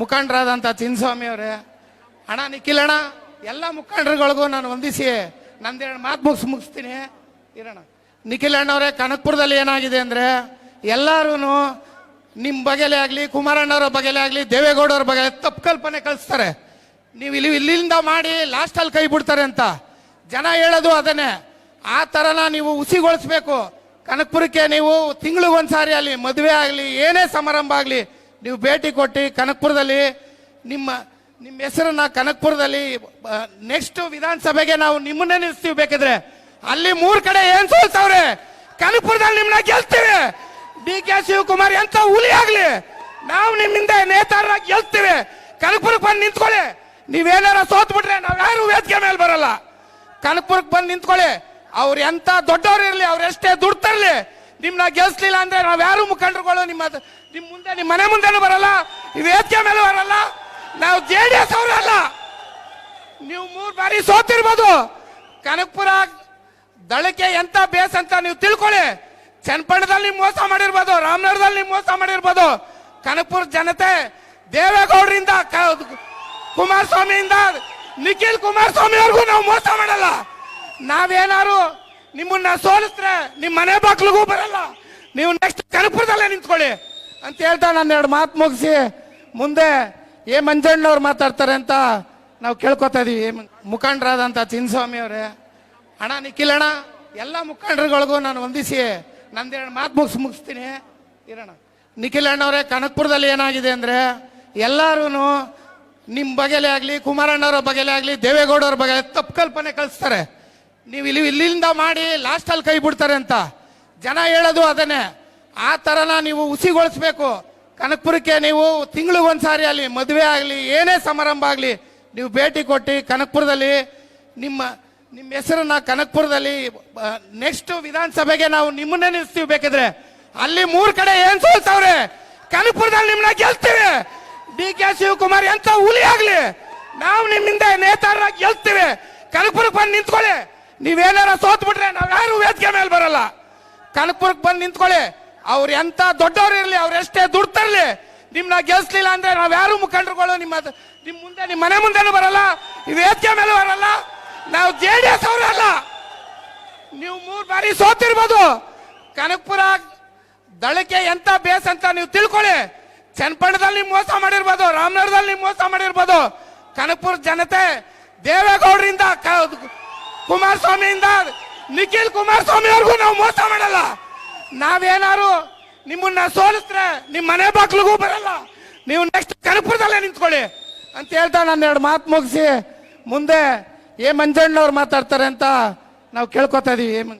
ಮುಖಂಡರಾದಂಥ ಚಿನ್ಸ್ವಾಮಿ ಅವರೇ. ಅಣ್ಣ, ನಿಖಿಲ್ ಅಣ್ಣ, ಎಲ್ಲ ಮುಖಂಡರುಗಳಿಗೂ ನಾನು ವಂದಿಸಿ ನಂದೇನು ಮಾತು ಮುಗಿಸ್ ಮುಗಿಸ್ತೀನಿ. ಇರೋಣ ನಿಖಿಲ್ ಅವರೇ ಕನಕಪುರದಲ್ಲಿ ಏನಾಗಿದೆ ಅಂದರೆ ಎಲ್ಲರೂ ನಿಮ್ಮ ಬಗೆಲೇ ಆಗಲಿ, ಕುಮಾರಣ್ಣವ್ರ ಬಗೆಲೇ ಆಗಲಿ, ದೇವೇಗೌಡವ್ರ ಬಗ್ಗೆ ತಪ್ಪು ಕಲ್ಪನೆ ಕಳಿಸ್ತಾರೆ. ನೀವು ಇಲ್ಲಿ ಇಲ್ಲಿಂದ ಮಾಡಿ ಲಾಸ್ಟಲ್ಲಿ ಕೈ ಬಿಡ್ತಾರೆ ಅಂತ. ಜನ ಹೇಳೋದು ಅದನ್ನೇ. ಆ ಥರನ ನೀವು ಹುಸಿಗೊಳಿಸ್ಬೇಕು. ಕನಕಪುರಕ್ಕೆ ನೀವು ತಿಂಗಳಿಗೊಂದ್ಸಾರಿ ಅಲ್ಲಿ ಮದುವೆ ಆಗಲಿ, ಏನೇ ಸಮಾರಂಭ ಆಗಲಿ ನೀವು ಭೇಟಿ ಕೊಟ್ಟು ಕನಕಪುರದಲ್ಲಿ ನಿಮ್ಮ ನಿಮ್ಮ ಹೆಸರನ್ನ ಕನಕಪುರದಲ್ಲಿ ನೆಕ್ಸ್ಟ್ ವಿಧಾನಸಭೆಗೆ ನಾವು ನಿಮ್ಮನ್ನೇ ನಿಲ್ಲಿಸ್ತೀವಿ ಬೇಕಿದ್ರೆ. ಅಲ್ಲಿ ಮೂರ್ ಕಡೆ ಏನ್ ಸೋಲ್ತಾವ್ರೆ? ಕನಕಪುರದಲ್ಲಿ ನಿಮ್ಮನ್ನ ಗೆಲ್ತೀವಿ. ಡಿ ಕೆ ಶಿವಕುಮಾರ್ ಎಂತ ಹುಲಿ ಆಗ್ಲಿ. ನಾವು ನಿಮ್ಮಿಂದ ನೇತಾರರಾಗಿ ಗೆಲ್ತೀವಿ. ಕನಕಪುರಕ್ಕೆ ಬಂದು ನಿಂತ್ಕೊಳ್ಳಿ. ನೀವೇನಾರ ಸೋತ್ ಬಿಟ್ರೆ ನಾವ್ ಯಾರು ವೇದಿಕೆ ಮೇಲೆ ಬರಲ್ಲ. ಕನಕಪುರಕ್ಕೆ ಬಂದು ನಿಂತ್ಕೊಳ್ಳಿ. ಅವ್ರು ಎಂತ ದೊಡ್ಡವ್ರು ಇರ್ಲಿ ಅವ್ರು ಎಷ್ಟೇ ದುಡ್ಡು ನಿಮ್ನ ಗೆಲ್ಸ್ಲಿಲ್ಲ ಅಂದ್ರೆ ನಾವ್ ಯಾರು ಮುಖಂಡರುಗಳು? ನಿಮ್ಮ ನಿಮ್ ಮುಂದೆ, ನಿಮ್ ಮನೆ ಮುಂದೆನೂ ಬರಲ್ಲ ವೇದಿಕೆ ಮೇಲೆ ಬರಲ್ಲ. ನಾವು ಜೆ ಡಿ ಎಸ್ ಅವರಲ್ಲ ನೀವು ಮೂರ್ ಬಾರಿ ಸೋತಿರ್ಬೋದು. ಕನಕಪುರ, ದಳಕ್ಕೆ ಎಂತ ಬೇಸ್ ಅಂತ ನೀವು ತಿಳ್ಕೊಳ್ಳಿ. ಚನ್ನಪಟ್ಟಣದಲ್ಲಿ ನೀವು ಮೋಸ ಮಾಡಿರ್ಬೋದು, ರಾಮನಗರದಲ್ಲಿ ನೀವು ಮೋಸ ಮಾಡಿರ್ಬೋದು. ಕನಕಪುರ ಜನತೆ ದೇವೇಗೌಡರಿಂದ ಕುಮಾರಸ್ವಾಮಿಯಿಂದ, ನಿಖಿಲ್ ಕುಮಾರಸ್ವಾಮಿವರೆಗೂ ನಾವು ಮೋಸ ಮಾಡಲ್ಲ. ನಾವೇನಾರು ನಿಮ್ಮನ್ನ ಸೋಲಿಸ್ರೆ ನಿಮ್ಮ ಮನೆ ಬಾಗ್ಲಿಗೂ ಬರಲ್ಲ. ನೀವು ನೆಕ್ಸ್ಟ್ ಕನಕಪುರದಲ್ಲೇ ನಿಂತ್ಕೊಳ್ಳಿ. ಅಂತ ಹೇಳ್ತಾ ನಾನು ಎರಡು ಮಾತು ಮುಗಿಸಿ. ಮುಂದೆ ಏ ಮಂಜಣ್ಣವ್ರು ಮಾತಾಡ್ತಾರೆ ಅಂತ ನಾವು ಕೇಳ್ಕೊತಾ ಇದೀವಿ. ಮುಖಂಡರಾದಂಥ ಚಿನ್ನಸ್ವಾಮಿ ಅವರೇ. ಅಣ್ಣ ನಿಖಿಲ್ ಅಣ್ಣ, ಎಲ್ಲ ಮುಖಂಡರುಗಳಿಗೂ ನಾನು ವಂದಿಸಿ ನಂದೆರಡು ಮಾತು ಮುಗಿಸ್ ಮುಗಿಸ್ತೀನಿ. ಇರೋಣ ನಿಖಿಲ್ ಅಣ್ಣವ್ರೆ, ಕನಕಪುರದಲ್ಲಿ ಏನಾಗಿದೆ ಅಂದರೆ ಎಲ್ಲರೂ ನಿಮ್ಮ ಬಗೆಲೇ ಆಗಲಿ, ಕುಮಾರಣ್ಣವ್ರ ಬಗೆಲೇ ಆಗಲಿ, ದೇವೇಗೌಡವ್ರ ಬಗ್ಗೆ ತಪ್ಪು ಕಲ್ಪನೆ ಕಳಿಸ್ತಾರೆ. ನೀವು ಇಲ್ಲಿ ಇಲ್ಲಿಂದ ಮಾಡಿ ಲಾಸ್ಟಲ್ಲಿ ಕೈ ಬಿಡ್ತಾರೆ ಅಂತ. ಜನ ಹೇಳೋದು ಅದನ್ನೇ. ಆ ಥರನ ನೀವು ಉಸಿಗೊಳಿಸ್ಬೇಕು ಕನಕಪುರಕ್ಕೆ ನೀವು ತಿಂಗಳಿಗೊಂದ್ಸಾರಿ ಅಲ್ಲಿ ಮದುವೆ ಆಗಲಿ, ಏನೇ ಸಮಾರಂಭ ಆಗಲಿ, ನೀವು ಭೇಟಿ ಕೊಟ್ಟು ಕನಕಪುರದಲ್ಲಿ ನಿಮ್ಮ ನಿಮ್ಮ ಹೆಸರನ್ನ ಕನಕಪುರದಲ್ಲಿ ನೆಕ್ಸ್ಟ್ ವಿಧಾನಸಭೆಗೆ ನಾವು ನಿಮ್ಮನ್ನೇ ನಿಲ್ಲಿಸ್ತೀವಿ ಬೇಕಿದ್ರೆ. ಅಲ್ಲಿ ಮೂರ್ ಕಡೆ ಏನ್ ಸೋಲ್ತಾವ್ರೆ? ಕನಕಪುರದಲ್ಲಿ ನಿಮ್ಮನ್ನ ಗೆಲ್ತೀವಿ. ಡಿ ಕೆ ಶಿವಕುಮಾರ್ ಎಂತ ಹುಲಿ ಆಗ್ಲಿ? ನಾವು ನಿಮ್ಮಿಂದ ನೇತಾರ ಗೆಲ್ತೀವಿ. ಕನಕಪುರಕ್ಕೆ ಬಂದು ನಿಂತ್ಕೊಳ್ಳಿ. ನೀವೇನಾರ ಸೋತ್ ಬಿಟ್ರೆ ನಾವ್ ಯಾರು ವೇದಿಕೆ ಮೇಲೆ ಬರಲ್ಲ. ಕನಕಪುರಕ್ಕೆ ಬಂದು ನಿಂತ್ಕೊಳ್ಳಿ. ಅವ್ರು ಎಂತ ದೊಡ್ಡವ್ರು ಇರ್ಲಿ, ಅವ್ರು ಎಷ್ಟೇ ದುಡ್ಡು ತರ್ಲಿ, ನಿಮ್ನ ಗೆಲ್ಸ್ಲಿಲ್ಲ ಅಂದ್ರೆ ನಾವ್ ಯಾರು ಮುಖಂಡರುಗಳು? ನಿಮ್ಮ ನಿಮ್ ಮುಂದೆ, ನಿಮ್ ಮನೆ ಮುಂದೆ ಬರಲ್ಲ, ಈ ವೇದಿಕೆ ಮೇಲೆ ಬರಲ್ಲ. ನಾವು ಜೆ ಡಿ ಎಸ್ ಅವರಲ್ಲ ನೀವು ಮೂರ್ ಬಾರಿ ಸೋತಿರ್ಬೋದು. ಕನಕಪುರ, ದಳಕ್ಕೆ ಎಂತ ಬೇಸ್ ಅಂತ ನೀವು ತಿಳ್ಕೊಳ್ಳಿ. ಚನ್ನಪಟ್ಟಣದಲ್ಲಿ ನೀವು ಮೋಸ ಮಾಡಿರ್ಬೋದು, ರಾಮನಗರದಲ್ಲಿ ನೀವು ಮೋಸ ಮಾಡಿರ್ಬೋದು. ಕನಕಪುರ ಜನತೆ ದೇವೇಗೌಡರಿಂದ ಕುಮಾರಸ್ವಾಮಿಯಿಂದ ನಿಖಿಲ್ ಕುಮಾರಸ್ವಾಮಿವರೆಗೂ ನಾವು ಮೋಸ ಮಾಡಲ್ಲ. ನಾವೇನಾರು ನಿಮ್ಮನ್ನ ಸೋಲಿಸ್ರೆ ನಿಮ್ಮ ಮನೆ ಬಾಗ್ಲಿಗೂ ಬರಲ್ಲ. ನೀವು ನೆಕ್ಸ್ಟ್ ಕನಕಪುರದಲ್ಲೇ ನಿಂತ್ಕೊಳ್ಳಿ. ಅಂತ ಹೇಳ್ತಾ ನಾನು ಎರಡು ಮಾತು ಮುಗಿಸಿ, ಮುಂದೆ ಏ ಮಂಜಣ್ಣವ್ರು ಮಾತಾಡ್ತಾರೆ ಅಂತ ನಾವು ಕೇಳ್ಕೊತಾ ಇದೀವಿ.